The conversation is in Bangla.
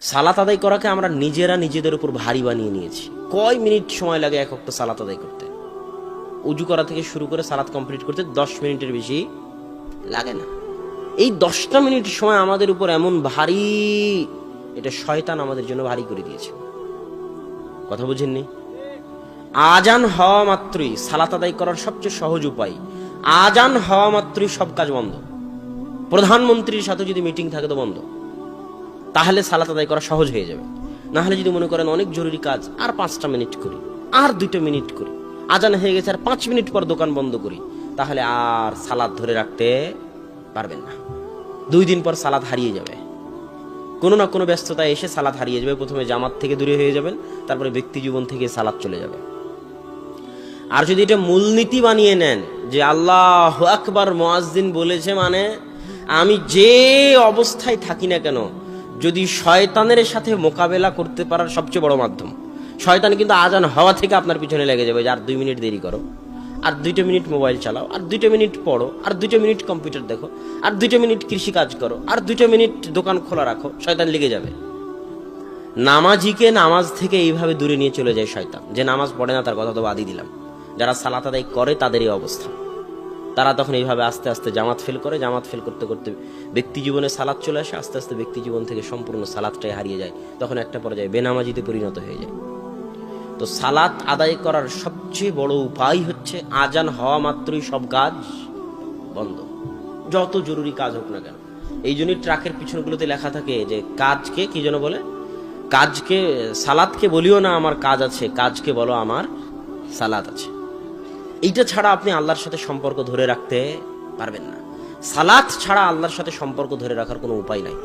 সালাত আদায় করাকে আমরা নিজেরা নিজেদের উপর ভারী বানিয়ে নিয়েছি। কয় মিনিট সময় লাগে এক একটা সালাত আদায় করতে? উজু করা থেকে শুরু করে সালাত কমপ্লিট করতে দশ মিনিটের বেশি লাগে না। এই দশটা মিনিট সময় আমাদের উপর এমন ভারী, এটা শয়তান আমাদের জন্য ভারী করে দিয়েছে। কথা বুঝেননি? আজান হওয়া মাত্রই সালাত আদায় করার সবচেয়ে সহজ উপায়। আজান হওয়া মাত্রই সব কাজ বন্ধ। প্রধানমন্ত্রীর সাথে যদি মিটিং থাকে তো বন্ধ। তাহলে সালাত আদায় করা সহজ হয়ে যাবে। না হলে যদি মনে করেন অনেক জরুরি কাজ, আর পাঁচটা মিনিট করি, আর দুটো মিনিট করি, আজান হয়ে গেছে আর পাঁচ মিনিট পর দোকান বন্ধ করি, তাহলে আর সালাদ ধরে রাখতে পারবেন না। দুই দিন পর সালাদ হারিয়ে যাবে। কোনো না কোনো ব্যস্ততা এসে সালাদ হারিয়ে যাবে। প্রথমে জামাত থেকে দূরে হয়ে যাবেন, তারপরে ব্যক্তি জীবন থেকে সালাদ চলে যাবে। আর যদি এটা মূলনীতি বানিয়ে নেন, যে আল্লাহ আকবার মোয়াজ্জিন বলেছে মানে আমি যে অবস্থায় থাকি না কেন যদি শয়তানের সাথে মোকাবেলা করতে পারার সবচেয়ে বড় মাধ্যম, শয়তান কিন্তু আজান হওয়া থেকে আপনার পিছনে লেগে যাবে যে আর দুই মিনিট দেরি করো, আর দুইটা মিনিট মোবাইল চালাও, আর দুইটা মিনিট পড়ো, আর দুইটা মিনিট কম্পিউটার দেখো, আর দুইটা মিনিট কৃষি কাজ করো, আর দুইটা মিনিট দোকান খোলা রাখো, শয়তান লেগে যাবে। নামাজিকে নামাজ থেকে এইভাবে দূরে নিয়ে চলে যায় শয়তান। যে নামাজ পড়ে না তার কথা তো বাদই দিলাম। যারা সালাত আদায় করে তাদের এই অবস্থা। তারা তখন এইভাবে আস্তে আস্তে জামাত ফেল করে, জামাত ফেল করতে করতে ব্যক্তি জীবনে সালাদ চলে আসে, আস্তে আস্তে ব্যক্তি জীবন থেকে সম্পূর্ণ সালাদটাই হারিয়ে যায়। তখন একটা পর্যায়ে বেনামাজিতে পরিণত হয়ে যায়। তো সালাত আদায় করার সবচেয়ে বড় উপায় হচ্ছে আজান হওয়া মাত্রই সব কাজ বন্ধ। যত জরুরি কাজ হোক না কেন। এই জন্যই ট্রাকের পিছনগুলোতে লেখা থাকে যে, কাজকে, কি যেন বলে? কাজকে, সালাদকে বলিও না, আমার কাজ আছে। কাজকে বলো, আমার সালাদ আছে। এইটা ছাড়া আপনি আল্লাহর সাথে সম্পর্ক ধরে রাখতে পারবেন না। সালাত ছাড়া আল্লাহর সাথে সম্পর্ক ধরে রাখার কোনো উপায় নাই।